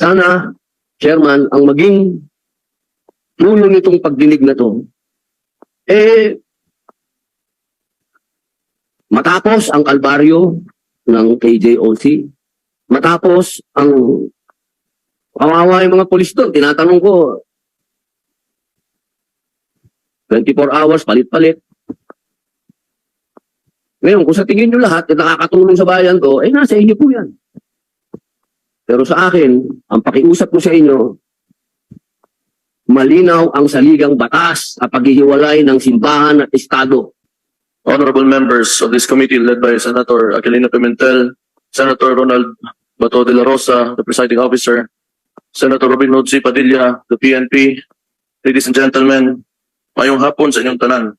Sana, Chairman, ang maging dulo nitong pagdinig na to, eh, matapos ang kalbaryo ng KJOC, matapos ang kawawa yung mga polis doon, tinatanong ko, 24 hours, palit-palit. Ngayon, kung sa tingin nyo lahat na nakakatulong sa bayan ko, eh nasa inyo po yan. Pero sa akin, ang pakiusap ko sa inyo, malinaw ang saligang batas at paghihiwalay ng simbahan at estado. Honorable members of this committee led by Senator Aquilino Pimentel, Senator Ronald Bato de la Rosa, the presiding officer, Senator Robin C. Padilla, the PNP, ladies and gentlemen, mayong hapon sa inyong tanan.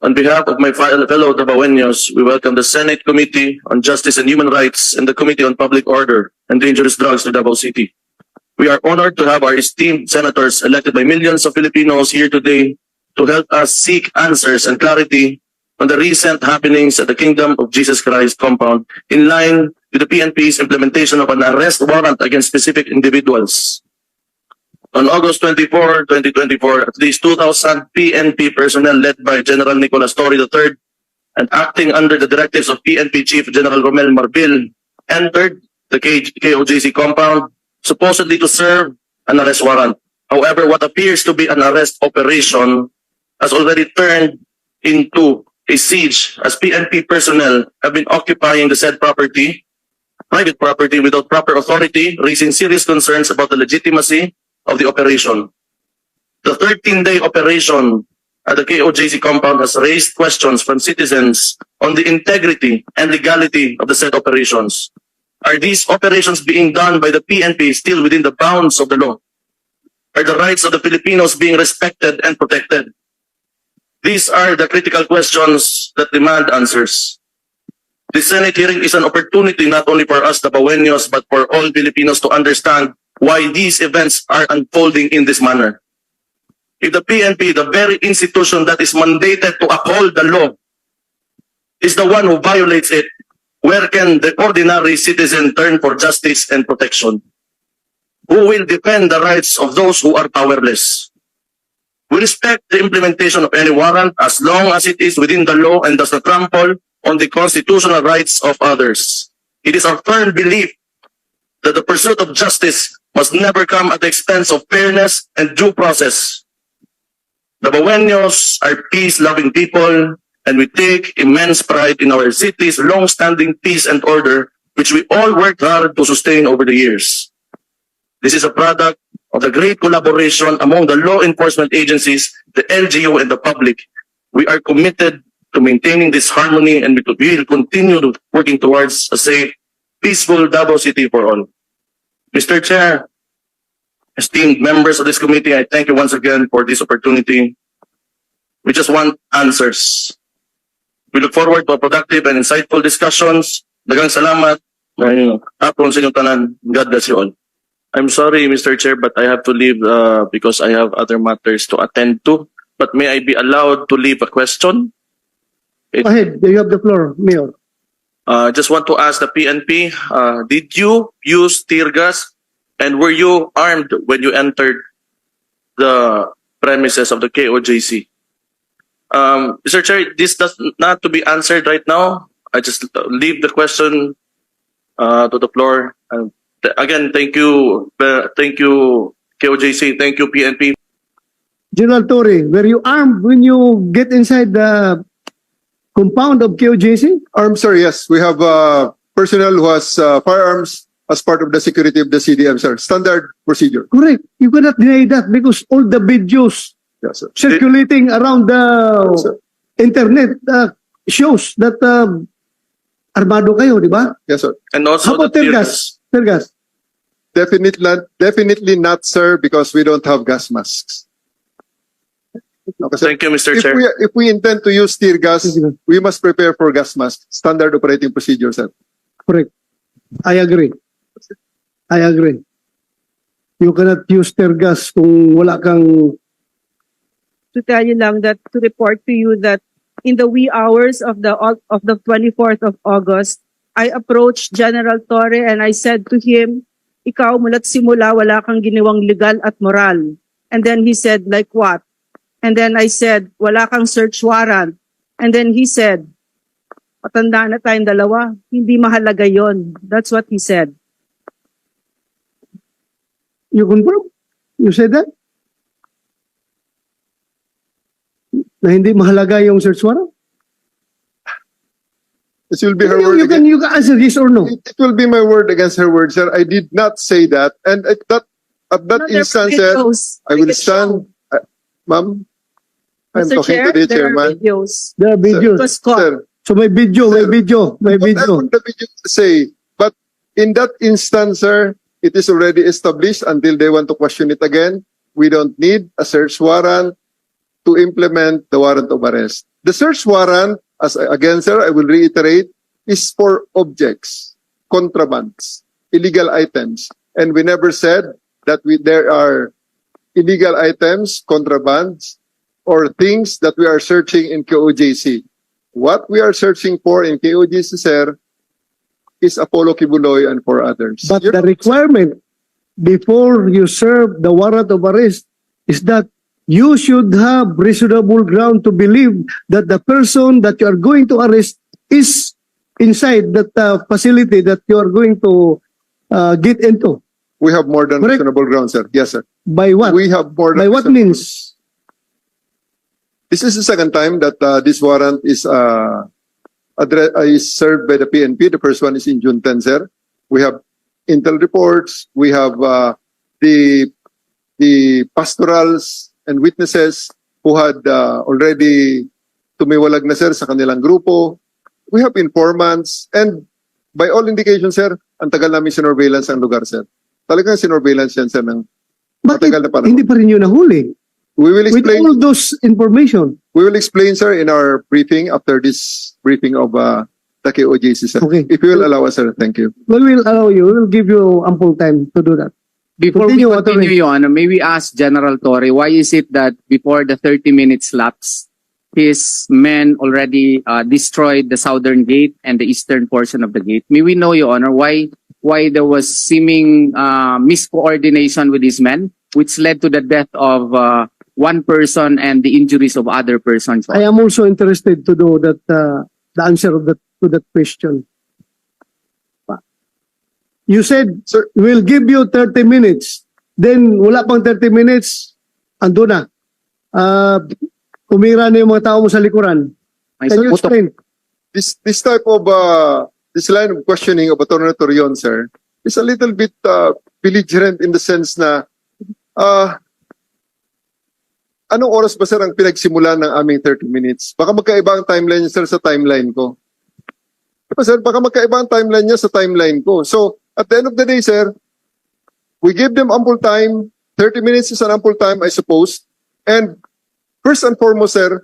On behalf of my fel- fellow Tabaweños, we welcome the Senate Committee on Justice and Human Rights and the Committee on Public Order and Dangerous Drugs to Davao City. We are honored to have our esteemed senators elected by millions of Filipinos here today to help us seek answers and clarity on the recent happenings at the Kingdom of Jesus Christ compound in line with the PNP's implementation of an arrest warrant against specific individuals. On August 24, 2024, at least 2,000 PNP personnel led by General Nicolas Torre III and acting under the directives of PNP Chief General Romel Marbil entered the KOJC compound supposedly to serve an arrest warrant. However, what appears to be an arrest operation has already turned into a siege as PNP personnel have been occupying the said property, private property without proper authority, raising serious concerns about the legitimacy of the operation. The 13-day operation at the KOJC compound has raised questions from citizens on the integrity and legality of the said operations. Are these operations being done by the PNP still within the bounds of the law? Are the rights of the Filipinos being respected and protected? These are the critical questions that demand answers. The Senate hearing is an opportunity not only for us, the Baweños, but for all Filipinos to understand why these events are unfolding in this manner. If the PNP, the very institution that is mandated to uphold the law, is the one who violates it, where can the ordinary citizen turn for justice and protection? Who will defend the rights of those who are powerless? We respect the implementation of any warrant as long as it is within the law and does not trample on the constitutional rights of others. It is our firm belief that the pursuit of justice must never come at the expense of fairness and due process. The Baweños are peace-loving people, and we take immense pride in our city's long-standing peace and order, which we all worked hard to sustain over the years. This is a product of the great collaboration among the law enforcement agencies, the LGU, and the public. We are committed to maintaining this harmony, and we will continue working towards a safe, peaceful Davao City for all. Mr. Chair, esteemed members of this committee, I thank you once again for this opportunity. We just want answers. We look forward to a productive and insightful discussions. Dagang salamat. Hapon sa inyong tanan. God bless you all. I'm sorry, Mr. Chair, but I have to leave uh, because I have other matters to attend to. But may I be allowed to leave a question? Go ahead, you have the floor, Mayor. Uh, just want to ask the PNP, uh, did you use tear gas and were you armed when you entered the premises of the KOJC? Um, Mr. Chair, this does not to be answered right now. I just leave the question uh, to the floor. And th- again, thank you, uh, thank you KOJC, thank you PNP General Torre, were you armed when you get inside the compound of KOJC? Arms, sir, yes. We have uh, personnel who has uh, firearms as part of the security of the CDM, sir. Standard procedure. Correct. You cannot deny that because all the videos Yes, sir. circulating around Yes, the sir. internet uh, shows that uh, armado kayo, di ba? Yes, sir. and also How about the tear gas? Tear gas. Definitely not, definitely not, sir, because we don't have gas masks. Kasi Thank you, Mr. if Chair. we, if we intend to use tear gas, we must prepare for gas mask. Standard operating procedure, sir. Correct. I agree. I agree. You cannot use tear gas kung wala kang to tell you lang that to report to you that in the wee hours of the of the 24th of August, I approached General Torre and I said to him ikaw mula't simula wala kang ginawang legal at moral. And then he said, like what? And then I said, wala kang search warrant. And then he said, patanda na tayong dalawa, hindi mahalaga yon. That's what he said. You confirm? You said that? Na hindi mahalaga yung search warrant? This will be her You, word you again. can, you can answer yes or no. It, it will be my word against her word, sir. I did not say that. And at that, at that No, there are instance, sir. I will stand, uh, ma'am, I'm Mr. talking Chair, to the there are chairman. videos. There are It videos. was caught. Sir, So may video, may Sir, video, may video. whatever the video say, but in that instance, sir, it is already established until they want to question it again. We don't need a search warrant to implement the warrant of arrest. The search warrant, as again, sir, I will reiterate, is for objects, contrabands, illegal items. And we never said that we, there are illegal items, contrabands, or things that we are searching in KOJC. What we are searching for in KOJC, sir, is Apollo Kibuloy and for others. But You're- the requirement before you serve the warrant of arrest is that you should have reasonable ground to believe that the person that you are going to arrest is inside that uh, facility that you are going to uh, get into. we have more than Correct. reasonable ground, sir. Yes, sir. By what? We have more than By what reasonable- means? This is the second time that uh, this warrant is uh, addre- uh, is served by the PNP. The first one is in June 10, sir. We have intel reports. We have uh, the the pastorals and witnesses who had uh, already tumiwalag na sir sa kanilang grupo. We have informants and by all indications, sir, ang tagal namin sinurveillance ang lugar, sir. Talagang sinurveillance yan, sir, ng Bakit matagal na panahon. hindi pa rin yun nahuli? We will With explain. all those information. We will explain, sir, in our briefing after this briefing of uh, the KOJC, sir. Okay. If you will allow us, sir. Thank you. We will allow you, we will give you ample time to do that. Before Continue, we Atty. continue, Your Honor, may we ask General Torre, why is it that before the 30 minutes lapse, his men already uh, destroyed the southern gate and the eastern portion of the gate? May we know, Your Honor, why why there was seeming uh, miscoordination with his men, which led to the death of uh, one person and the injuries of other persons? I am also interested to know that uh, the answer of that to that question. You said, Sir- we'll give you 30 minutes. Then, wala pang 30 minutes, ando na. Uh, umira na yung mga tao mo sa likuran. May Can you explain? This this type of uh, this line of questioning of Attorney Torion, sir, is a little bit uh, belligerent in the sense na uh, anong oras ba, sir, ang pinagsimulan ng aming 30 minutes? Baka magkaiba ang timeline niya, sir, sa timeline ko. Diba, sir? Baka magkaiba ang timeline niya sa timeline ko. So, at the end of the day, sir, we give them ample time. 30 minutes is an ample time, I suppose. And first and foremost, sir,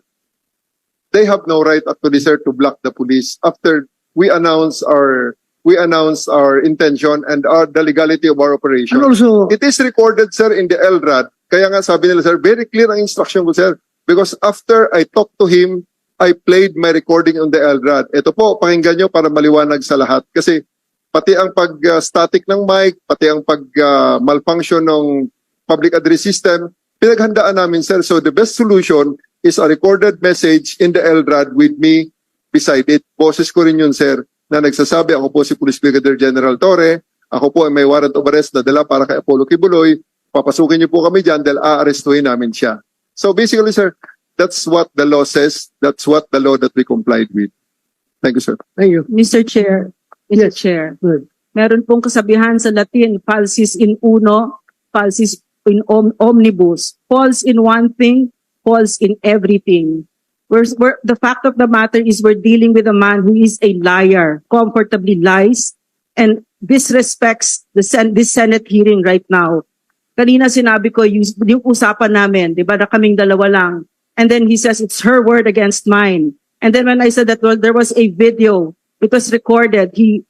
they have no right actually, sir, to block the police after we announce our we announce our intention and our, the legality of our operation. And also, It is recorded, sir, in the LRAD. Kaya nga sabi nila, sir, very clear ang instruction ko, sir. Because after I talked to him, I played my recording on the LRAD. Ito po, pakinggan nyo para maliwanag sa lahat. Kasi pati ang pag-static ng mic, pati ang pag-malfunction ng public address system, pinaghandaan namin, sir. So the best solution is a recorded message in the LRAD with me beside it. Boses ko rin yun, sir, na nagsasabi, ako po si Police Brigadier General Torre, ako po ay may warrant of arrest na dala para kay Apollo Kibuloy, papasukin niyo po kami dyan dahil aarestuhin namin siya. So basically, sir, that's what the law says. That's what the law that we complied with. Thank you, sir. thank you. Mr. Chair, Mr. Yes. Chair, Good. meron pong kasabihan sa Latin, falsis in uno, falsis in om- omnibus. False in one thing, false in everything. We're, we're, the fact of the matter is we're dealing with a man who is a liar, comfortably lies, and disrespects the sen- this Senate hearing right now. Kanina sinabi ko, yung, yung usapan namin, di ba, na kaming dalawa lang. And then he says, it's her word against mine. And then when I said that, well, there was a video, it was recorded, he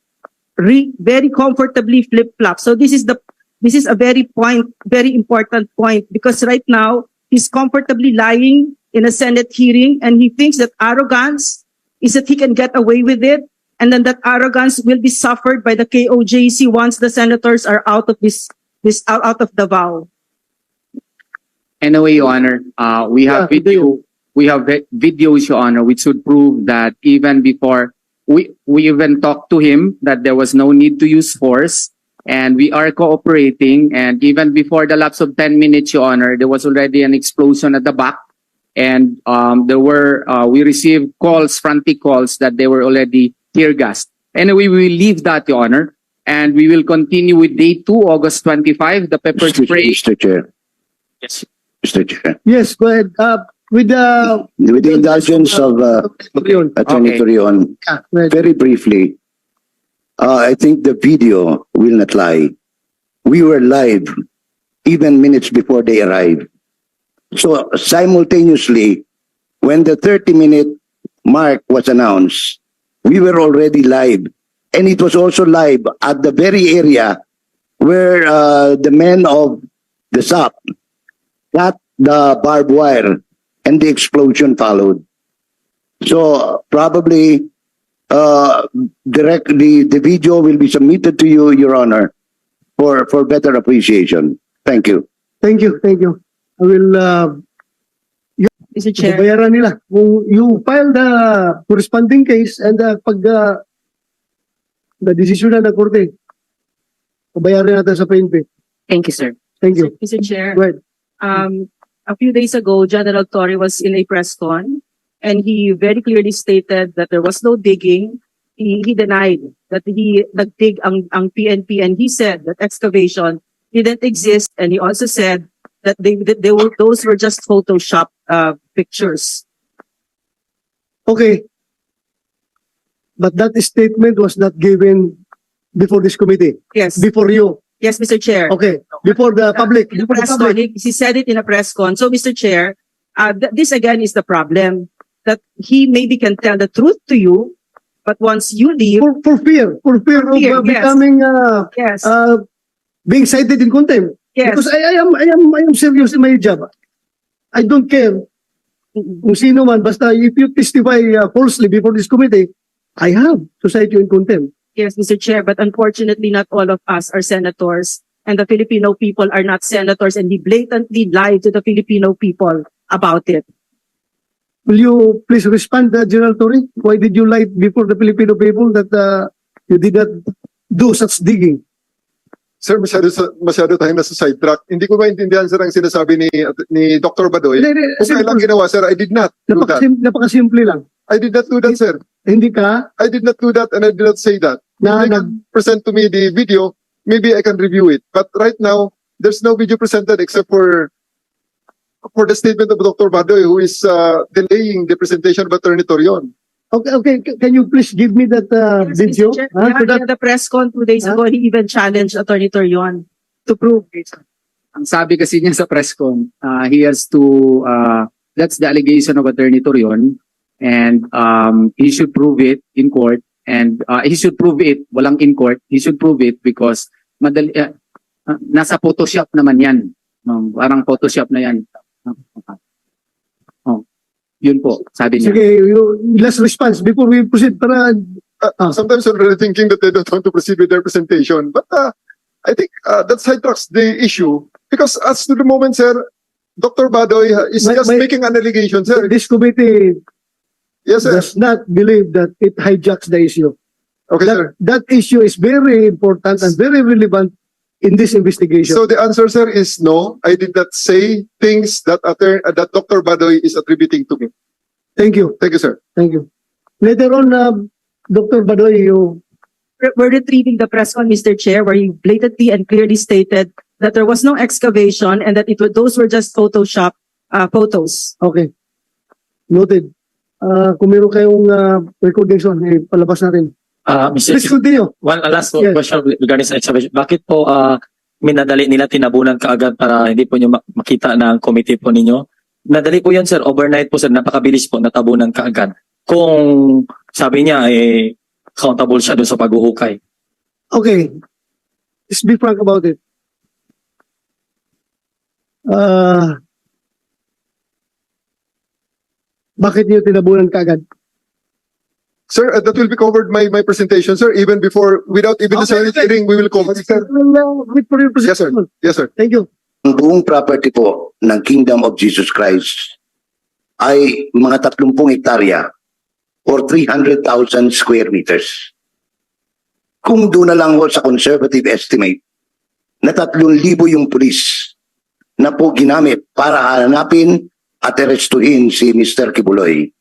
re, very comfortably flip-flop. So this is the, this is a very point, very important point because right now, he's comfortably lying in a Senate hearing and he thinks that arrogance is that he can get away with it And then that arrogance will be suffered by the KOJC once the senators are out of this, this, out, out of Davao. Anyway, Your Honor, uh, we have Yeah, video, we have vi- videos, Your Honor, which would prove that even before, we, we even talked to him that there was no need to use force. And we are cooperating. And even before the lapse of 10 minutes, Your Honor, there was already an explosion at the back. And, um, there were, uh, we received calls, frantic calls that they were already tear gassed. Anyway, we will leave that, Your Honor. And we will continue with day two, August 25, the pepper Mr. spray. Mr. Chair. Yes. Mr. Chair. Yes, go ahead. Uh, with the... With the indulgence of uh, Yun. Attorney Okay. Torion, Yeah, right. very briefly, uh, I think the video will not lie. We were live even minutes before they arrived. So simultaneously, when the 30-minute mark was announced, we were already live. And it was also live at the very area where uh, the men of the SAP got the barbed wire and the explosion followed. So probably uh, directly the video will be submitted to you, Your Honor, for for better appreciation. Thank you. Thank you, thank you. I will, uh, Mr. Chair. babayaran nila. Kung you file the corresponding case and uh, pag uh, the decision na ng korte, babayaran natin sa PNP. Thank you, sir. Thank you. Mr. Chair. Go ahead. um, a few days ago, General Torre was in a press con and he very clearly stated that there was no digging. He, he denied that he nagdig ang, ang PNP and he said that excavation didn't exist and he also said that they, that they were, those were just Photoshop, uh, pictures. Okay. But that statement was not given before this committee, Yes, before you. yes, Mr. Chair. Okay, before the public, In a before the press con, public. he, he said it in a press con. So, Mr. Chair, uh, th- this again is the problem that he maybe can tell the truth to you, but once you leave, For, for fear, for fear fear, of uh, yes. becoming, uh, yes, uh, being cited in contempt. yes. Because I, I am, I am, I am serious in my job. I don't care kung sino man, basta if you testify uh, falsely before this committee, I have to cite you in contempt. Yes, Mr. Chair, but unfortunately, not all of us are senators, and the Filipino people are not senators, and he blatantly lied to the Filipino people about it. Will you please respond, uh, General Torre? Why did you lie before the Filipino people that uh, you did not do such digging? Sir, masyado, sa- masyado tayong nasa sidetrack. Hindi ko maintindihan, sir, ang sinasabi ni, ni Dr. Badoy. Hindi, hindi, Kung kailan simple. ginawa, sir, I did not do that. Napakasim, napakasimple lang. I did not do that, sir. Hindi ka I did not do that and I did not say that. na If they nag, can present to me the video, maybe I can review it. But right now, there's no video presented except for for the statement of Dr. Badoy, who is uh, delaying the presentation of Attorney Torion. okay, okay, c- can you please give me that uh, Yes, video? Chair, Ah, yeah, so that, the press con two days Huh? ago, he even challenged Attorney Torion to prove it. Ang sabi kasi niya sa press con, uh, he has to, uh, that's the allegation of Attorney Torion, and um, he should prove it in court, and uh, he should prove it, walang in court, he should prove it because madali, uh, uh, nasa Photoshop naman yan. Um, parang Photoshop na yan. Oh, yun po, sabi niya. sige, last response before we proceed para Uh, Ah. Sometimes I'm really thinking that they don't want to proceed with their presentation. But uh, I think uh, that sidetracks the issue. Because as to the moment, sir, Dr. Badoy uh, is May- just may- making an allegation, sir. this committee Yes, sir. does not believe that it hijacks the issue. Okay, that, sir. that issue is very important and very relevant in this investigation. So the answer, sir, is no. I did not say things that attor- uh, that Dr. Badoy is attributing to me. Thank you. Thank you, sir. Thank you. Later on, uh, Dr. Badoy, you, We're- We're retrieving the press con, Mr. Chair, where he blatantly and clearly stated that there was no excavation and that it was, those were just Photoshop, uh, photos. okay. Noted. Uh, kung meron kayong uh, recording son, eh, palabas natin. Ah, Mr. Please continue. one uh, last Yes. question regarding sa excavation. Bakit po ah minadali nila tinabunan kaagad para hindi po nyo mak- makita ng committee po ninyo? Nadali po yan sir, overnight po sir, napakabilis po natabunan kaagad. Kung sabi niya eh accountable siya doon sa paghuhukay. Okay. Let's be frank about it. Uh, bakit niyo tinabunan kaagad? Sir, uh, that will be covered my my presentation, sir. Even before, without even the Okay, Senate okay. hearing, we will cover it, sir. Well, uh, wait for your Yes, sir. presentation. Yes, sir. Thank you. Ang buong property po ng Kingdom of Jesus Christ ay mga 30 hektarya or 300,000 square meters. Kung doon na lang ho sa conservative estimate na 3,000 yung pulis na po ginamit para hanapin at arestuhin si Mr. Kibuloy,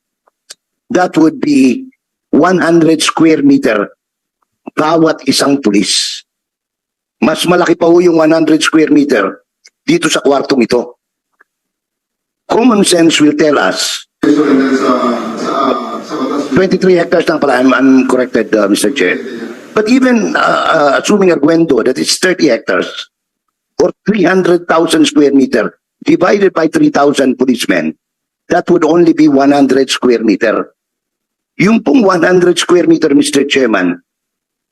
that would be 100 square meter bawat isang pulis. Mas malaki pa yung 100 square meter dito sa kwartong ito. Common sense will tell us 23 hectares lang pala. I'm, I'm corrected, uh, Mr. Chair. But even uh, uh, assuming arguendo that it's 30 hectares or 300,000 square meter divided by 3,000 policemen, that would only be 100 square meter. Yung pong 100 square meter, Mr. Chairman,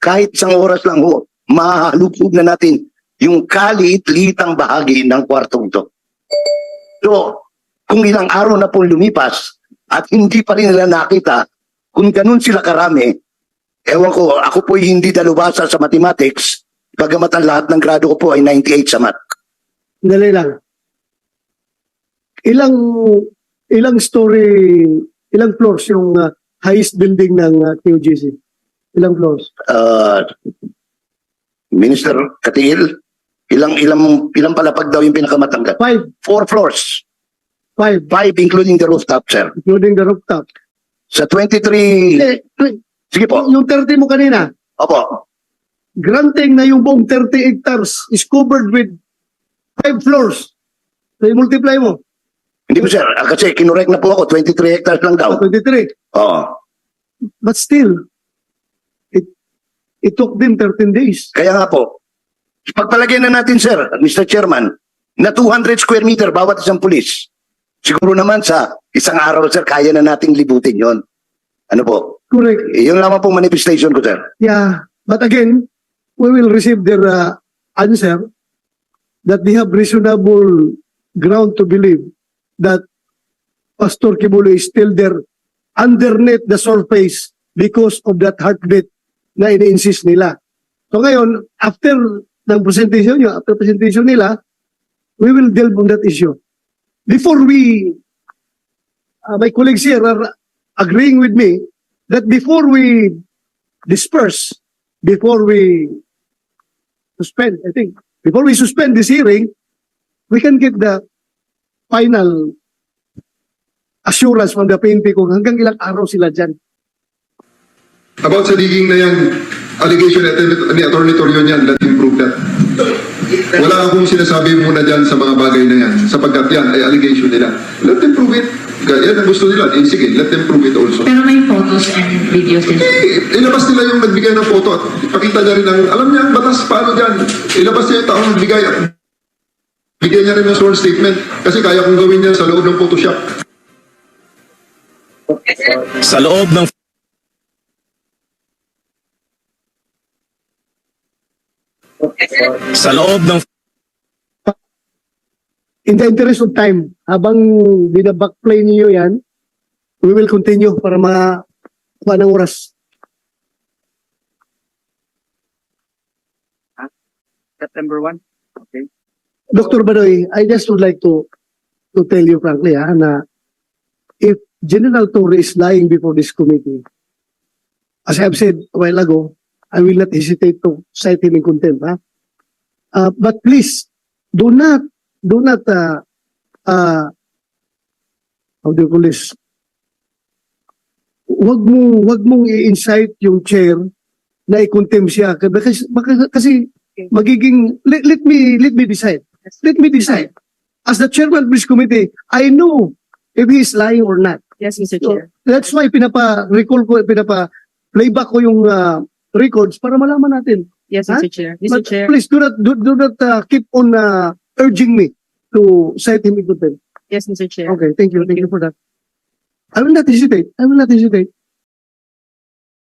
kahit isang oras lang ho, mahalubog na natin yung kaliit-liitang bahagi ng kwartong ito. So, kung ilang araw na pong lumipas at hindi pa rin nila nakita kung ganun sila karami, ewan ko, ako po hindi dalubasa sa mathematics, bagamat ang lahat ng grado ko po ay 98 sa math. Dali lang. Ilang ilang story, ilang floors yung uh, highest building ng uh, QGC? Ilang floors? Uh, Minister Katil, ilang ilang ilang palapag daw yung pinakamatanggal? Five. Four floors. Five, Five including the rooftop, sir. including the rooftop. Sa 23... Eh, Sige po. yung 30 mo kanina, Opo. granting na yung buong 30 hectares is covered with five floors. So, multiply mo. Hindi po, sir. Ah, Kasi kinorek na po ako. 23 hectares lang daw. 23. Oo. But still, it it took them 13 days. Kaya nga po, pagpalagay na natin, sir, Mr. Chairman, na 200 square meter bawat isang pulis. Siguro naman sa isang araw, sir, kaya na nating libutin yon. Ano po? Correct. Yun lamang po manifestation ko, sir. Yeah. But again, we will receive their uh, answer that they have reasonable ground to believe that Pastor Kibulo is still there underneath the surface because of that heartbeat na ini-insist nila. So ngayon, after ng presentation nyo, after presentation nila, we will delve on that issue. Before we, uh, my colleagues here are agreeing with me that before we disperse, before we suspend, I think, before we suspend this hearing, we can get the final assurance from the PNP kung hanggang ilang araw sila dyan. About sa digging na yan, allegation ni, ni Attorney Torion yan, let him prove that. Wala akong sinasabi muna dyan sa mga bagay na yan, sapagkat yan ay allegation nila. Let them prove it. Kaya yan ang gusto nila. Eh, sige, let them prove it also. Pero may photos and videos din. Eh, ilabas nila yung nagbigay ng photo at ipakita niya rin ang, alam niya ang batas paano dyan. Ilabas niya yung taong nagbigay at bigyan niya rin ng sworn statement kasi kaya kong gawin yan sa loob ng Photoshop. Sa loob ng sa loob ng In the interest of time, habang binabackplay niyo yan, we will continue para ma ng oras. September 1? Dr. Badoy, I just would like to to tell you frankly ha, na if General Torre is lying before this committee, as I have said a while ago, I will not hesitate to cite him in contempt. Ha? Uh, but please, do not, do not, uh, uh, how do you call this? Wag mong, wag mong i-incite yung chair na i-contempt siya. Kasi, baka- kasi magiging, let, let me, let me decide. Let me decide. As the chairman of this committee, I know if he is lying or not. Yes, Mr. So, Chair. that's why pinapa-recall ko, pinapa-playback ko yung uh, records para malaman natin. Yes? Mr. Chair. Mr. But Chair. please do not, do, do not uh, keep on uh, urging me to cite him in contempt. Yes, Mr. Chair. Okay, thank you. Thank you for that. I will not hesitate. I will not hesitate.